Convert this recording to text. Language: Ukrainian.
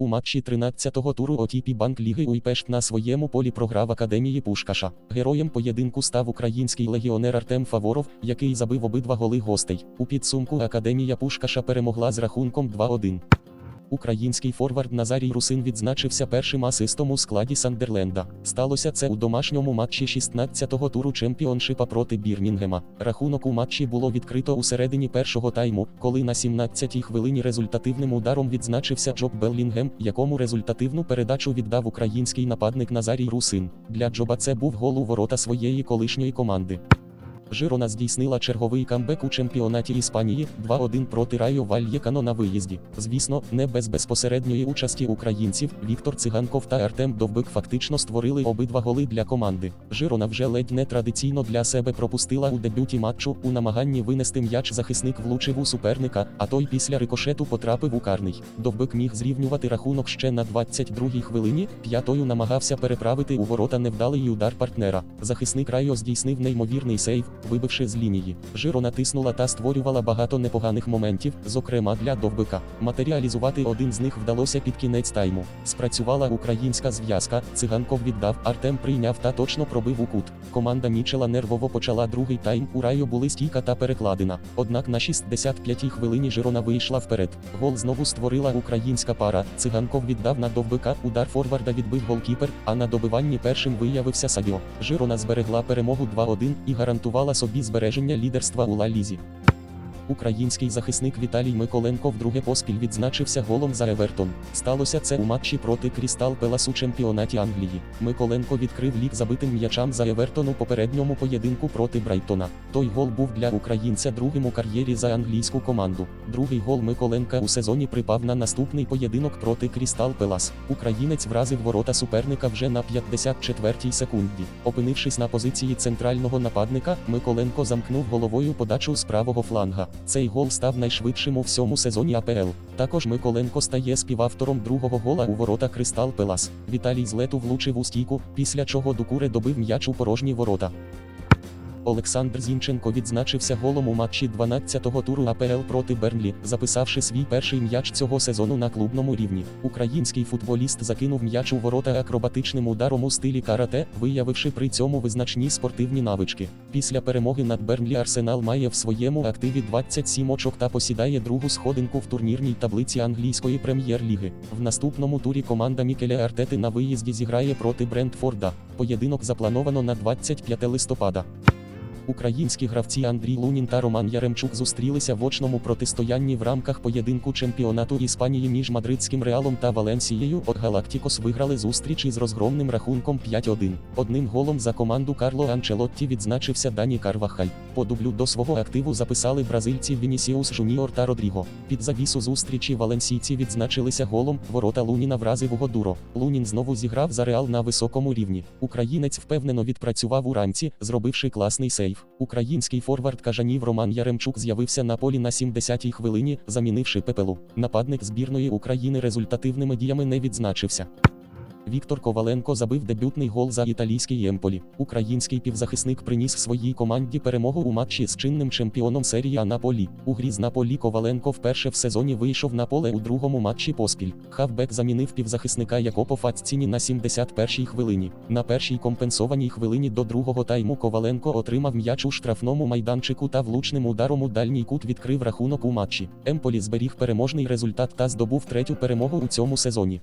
У матчі 13-го туру ОТП Банк Ліги Уйпешт на своєму полі програв Академії Пушкаша. Героєм поєдинку став український легіонер Артем Фаворов, який забив обидва голи гостей. У підсумку Академія Пушкаша перемогла з рахунком 2-1. Український форвард Назарій Русин відзначився першим асистом у складі Сандерленда. Сталося це у домашньому матчі 16-го туру чемпіоншипа проти Бірмінгема. Рахунок у матчі було відкрито у середині першого тайму, коли на 17-й хвилині результативним ударом відзначився Джоб Беллінгем, якому результативну передачу віддав український нападник Назарій Русин. Для Джоба це був гол у ворота своєї колишньої команди. Жирона здійснила черговий камбек у чемпіонаті Іспанії 2-1 проти Райо Вальєкано на виїзді. Звісно, не без безпосередньої участі українців. Віктор Циганков та Артем Довбик фактично створили обидва голи для команди. Жирона вже ледь не традиційно для себе пропустила у дебюті матчу. У намаганні винести м'яч захисник влучив у суперника, а той після рикошету потрапив у карний. Довбик міг зрівнювати рахунок ще на 22-й хвилині. П'ятою намагався переправити у ворота невдалий удар партнера. Захисник Райо здійснив неймовірний сейв, вибивши з лінії. Жиро натиснула та створювала багато непоганих моментів, зокрема для довбика. Матеріалізувати один з них вдалося під кінець тайму. Спрацювала українська зв'язка, циганков віддав, Артем прийняв та точно пробив у кут. Команда Мічела нервово почала другий тайм. У райо були стійка та перекладина. Однак на 65-й хвилині Жирона вийшла вперед. Гол знову створила українська пара. Циганков віддав на довбика. Удар форварда відбив голкіпер, а на добиванні першим виявився Садіо. Жирона зберегла перемогу 2-1 і гарантувала собі збереження лідерства у Ла Лізі. Український захисник Віталій Миколенко вдруге поспіль відзначився голом за Евертон. Сталося це у матчі проти Крістал Пелас у чемпіонаті Англії. Миколенко відкрив лік забитим м'ячам за Евертон у попередньому поєдинку проти Брайтона. Той гол був для українця другим у кар'єрі за англійську команду. Другий гол Миколенка у сезоні припав на наступний поєдинок проти Крістал Пелас. Українець вразив ворота суперника вже на 54-й секунді. Опинившись на позиції центрального нападника, Миколенко замкнув головою подачу з правого фланга. Цей гол став найшвидшим у всьому сезоні АПЛ. Також Миколенко стає співавтором другого гола у ворота Кристал Пелас. Віталій з лету влучив у стійку, після чого Дукуре добив м'яч у порожні ворота. Олександр Зінченко відзначився голом у матчі 12-го туру АПЛ проти Бернлі, записавши свій перший м'яч цього сезону на клубному рівні. Український футболіст закинув м'яч у ворота акробатичним ударом у стилі карате, виявивши при цьому визначні спортивні навички. Після перемоги над Бернлі Арсенал має в своєму активі 27 очок та посідає другу сходинку в турнірній таблиці англійської прем'єр-ліги. В наступному турі команда Мікеля Артети на виїзді зіграє проти Брентфорда. Поєдинок заплановано на 25 листопада. Українські гравці Андрій Лунін та Роман Яремчук зустрілися в очному протистоянні в рамках поєдинку чемпіонату Іспанії між мадридським реалом та Валенсією. От Галактікос виграли зустріч із розгромним рахунком 5-1. Одним голом за команду Карло Анчелотті відзначився Дані Карвахаль. По дублю до свого активу записали бразильці Вінісіус Жуніор та Родріго. Під завісу зустрічі валенсійці відзначилися голом. Ворота Луніна вразив Угодуро. Лунін знову зіграв за реал на високому рівні. Українець впевнено відпрацював у ранці, зробивши класний сейв. Український форвард кажанів Роман Яремчук з'явився на полі на 70-й хвилині, замінивши пепелу. Нападник збірної України результативними діями не відзначився. Віктор Коваленко забив дебютний гол за італійський Емполі. Український півзахисник приніс своїй команді перемогу у матчі з чинним чемпіоном серії А Наполі. У грі з Наполі Коваленко вперше в сезоні вийшов на поле у другому матчі поспіль. Хавбек замінив півзахисника Якопо Фацціні на 71-й хвилині. На першій компенсованій хвилині до другого тайму Коваленко отримав м'яч у штрафному майданчику та влучним ударом у дальній кут відкрив рахунок у матчі. Емполі зберіг переможний результат та здобув третю перемогу у цьому сезоні.